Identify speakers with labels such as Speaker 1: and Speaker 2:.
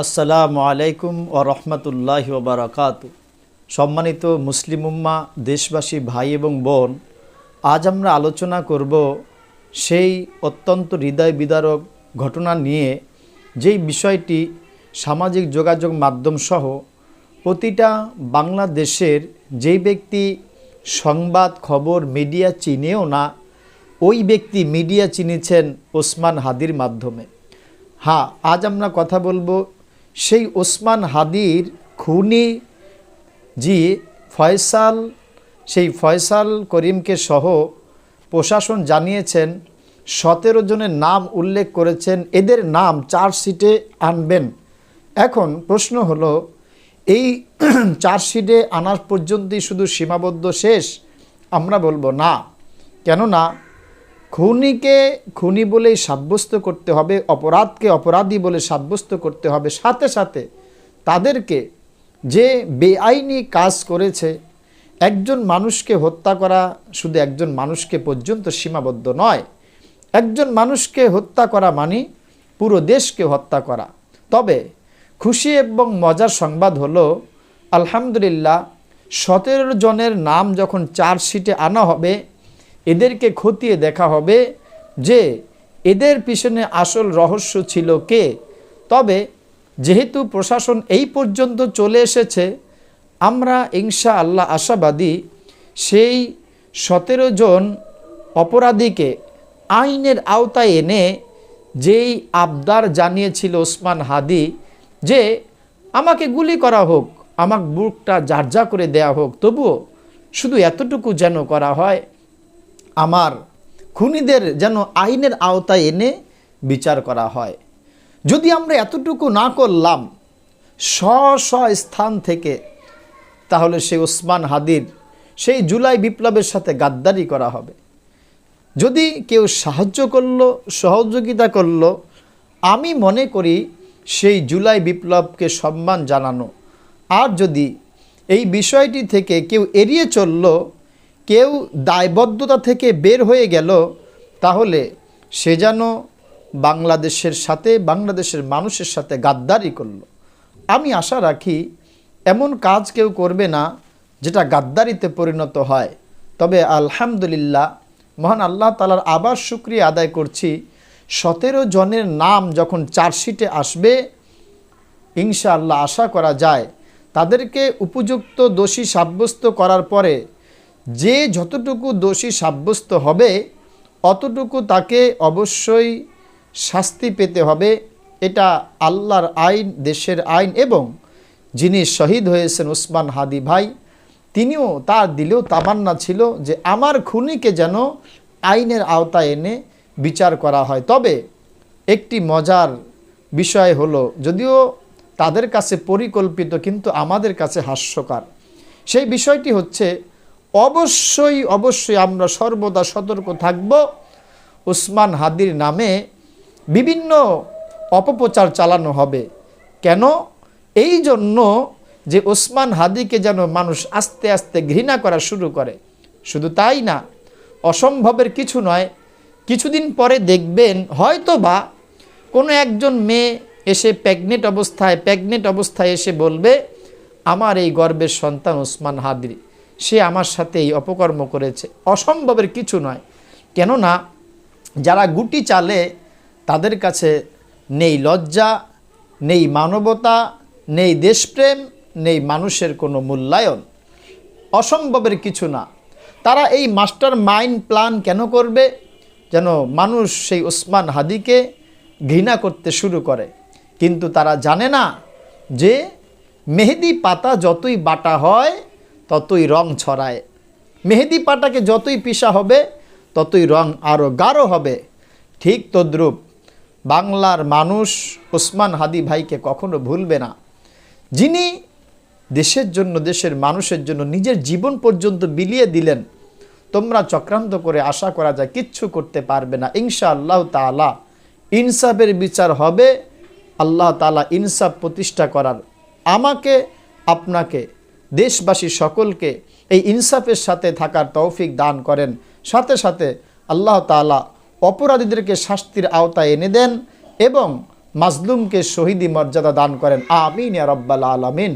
Speaker 1: আসসালামু আলাইকুম ও রহমতুল্লাহ বারাকাত। সম্মানিত মুসলিম উম্মা, দেশবাসী, ভাই এবং বোন, আজ আমরা আলোচনা করব সেই অত্যন্ত হৃদয় বিদারক ঘটনা নিয়ে, যেই বিষয়টি সামাজিক যোগাযোগ মাধ্যম সহ প্রতিটা বাংলাদেশের যেই ব্যক্তি সংবাদ, খবর, মিডিয়া চিনেও না, ওই ব্যক্তি মিডিয়া চিনেছেন ওসমান হাদির মাধ্যমে। হ্যাঁ আজ আমরা কথা বলব সেই ওসমান হাদির খুনি জি ফয়সাল, সেই ফয়সাল করিমকে সহ প্রশাসন জানিয়েছেন, সতেরো জনের নাম উল্লেখ করেছেন, এদের নাম চার্জশিটে আনবেন। এখন প্রশ্ন হলো, এই চার্জশিটে আনার পর্যন্তই শুধু সীমাবদ্ধ শেষ? আমরা বলব না। কেননা খুনিকে, খুনি বলেই সাব্যস্ত করতে হবে, অপরাধকে অপরাধী বলে সাব্যস্ত করতে হবে। সাথে সাথে তাদেরকে যে বেআইনি কাজ করেছে, একজন মানুষকে হত্যা করা শুধু একজন মানুষকে পর্যন্ত সীমাবদ্ধ নয়। একজন মানুষকে হত্যা করা মানে পুরো দেশকে হত্যা করা। তবে খুশি এবং মজার সংবাদ হলো, আলহামদুলিল্লাহ, সতেরো জনের নাম যখন চার্জশিটে আনা হবে এদেরকে খতিয়ে দেখা হবে যে এদের পিছনে আসল রহস্য ছিল কে। তবে যেহেতু প্রশাসন এই পর্যন্ত চলে এসেছে, আমরা ইনশা আল্লাহ আশাবাদী সেই সতেরো জন অপরাধীকে আইনের আওতায় এনে যেই আবদার জানিয়েছিল ওসমান হাদি যে, আমাকে গুলি করা হোক আমার বুকটা জার্জা করে দেয়া হোক, তবুও শুধু এতটুকু যেন করা হয় আমার খুনিদের যেন আইনের আওতায় এনে বিচার করা হয়। যদি আমরা এতটুকু না করলাম স্ব স্ব স্থান থেকে, তাহলে সেই ওসমান হাদির, সেই জুলাই বিপ্লবের সাথে গাদ্দারি করা হবে। যদি কেউ সাহায্য করল, সহযোগিতা করল, আমি মনে করি সেই জুলাই বিপ্লবকে সম্মান জানানো। আর যদি এই বিষয়টি থেকে কেউ এড়িয়ে চলল কেউ দায়বদ্ধতা থেকে বের হয়ে গেল, তাহলে সে যেন বাংলাদেশের সাথে, বাংলাদেশের মানুষের সাথে গাদ্দারি করল। আমি আশা রাখি এমন কাজ কেউ করবে না যেটা গাদ্দারিতে পরিণত হয়। তবে আলহামদুলিল্লাহ, মহান আল্লাহ তালার আবার শুক্রিয়া আদায় করছি। সতেরো জনের নাম যখন চার্জশিটে আসবে, ইনশাআল্লাহ আশা করা যায়, তাদেরকে উপযুক্ত দোষী সাব্যস্ত করার পরে যে যতটুকু দোষী সাব্যস্ত হবে, অতটুকু তাকে অবশ্যই শাস্তি পেতে হবে। এটা আল্লাহর আইন, দেশের আইন এবং যিনি শহীদ হয়েছেন উসমান হাদি ভাই, তিনিও তার দিলেও তামান্না ছিল যে আমার খুনিকে যেন আইনের আওতায় এনে বিচার করা হয়। তবে একটি মজার বিষয় হলো, যদিও তাদের কাছে পরিকল্পিত কিন্তু আমাদের কাছে হাস্যকার। সেই বিষয়টি হচ্ছে অবশ্যই অবশ্যই আমরা সর্বদা সতর্ক থাকব। উসমান হাদির নামে বিভিন্ন অপপ্রচার চালানো হবে। কেন? এই জন্য যে ওসমান হাদিকে যেন মানুষ আস্তে আস্তে ঘৃণা করা শুরু করে। শুধু তাই না, অসম্ভবের কিছু নয়, কিছুদিন পরে দেখবেন হয়তো বা কোনো একজন মেয়ে এসে প্রেগনেন্ট অবস্থায় প্রেগনেন্ট অবস্থায় এসে বলবে, আমার এই গর্বের সন্তান ওসমান হাদির। সে আমার সাথে এই অপকর্ম করেছে। অসম্ভবের কিছু নয়। কেননা, যারা গুটি চালে, তাদের কাছে নেই লজ্জা, নেই মানবতা, নেই দেশপ্রেম, নেই মানুষের কোনো মূল্যায়ন। অসম্ভবের কিছু না। তারা এই মাস্টার মাইন্ড প্ল্যান কেন করবে? যেন মানুষ সেই ওসমান হাদিকে ঘৃণা করতে শুরু করে। কিন্তু তারা জানে না যে মেহেদি পাতা যতই বাটা হয় ততই রং ছড়ায়। মেহেদি পাটাকে যতই পিসা হবে, ততই রং আরও গাঢ় হবে। ঠিক তদ্রূপ বাংলার মানুষ ওসমান হাদি ভাইকে কখনো ভুলবে না। যিনি দেশের জন্য, দেশের মানুষের জন্য নিজের জীবন পর্যন্ত বিলিয়ে দিলেন, তোমরা চক্রান্ত করে আশা করা যায় কিচ্ছু করতে পারবে না। ইনশা আল্লাহ তালা ইনসাফের বিচার হবে। আল্লাহ তালা ইনসাফ প্রতিষ্ঠা করার। আমাকে, আপনাকে দেশবাসী সকলকে এই ইনসাফের সাথে থাকার তৌফিক দান করেন। সাথে সাথে আল্লাহ তালা অপরাধীদেরকে শাস্তির আওতায় এনে দেন এবং মাজলুমকে শহীদি মর্যাদা দান করেন। আমিন রব্বাল আলামিন।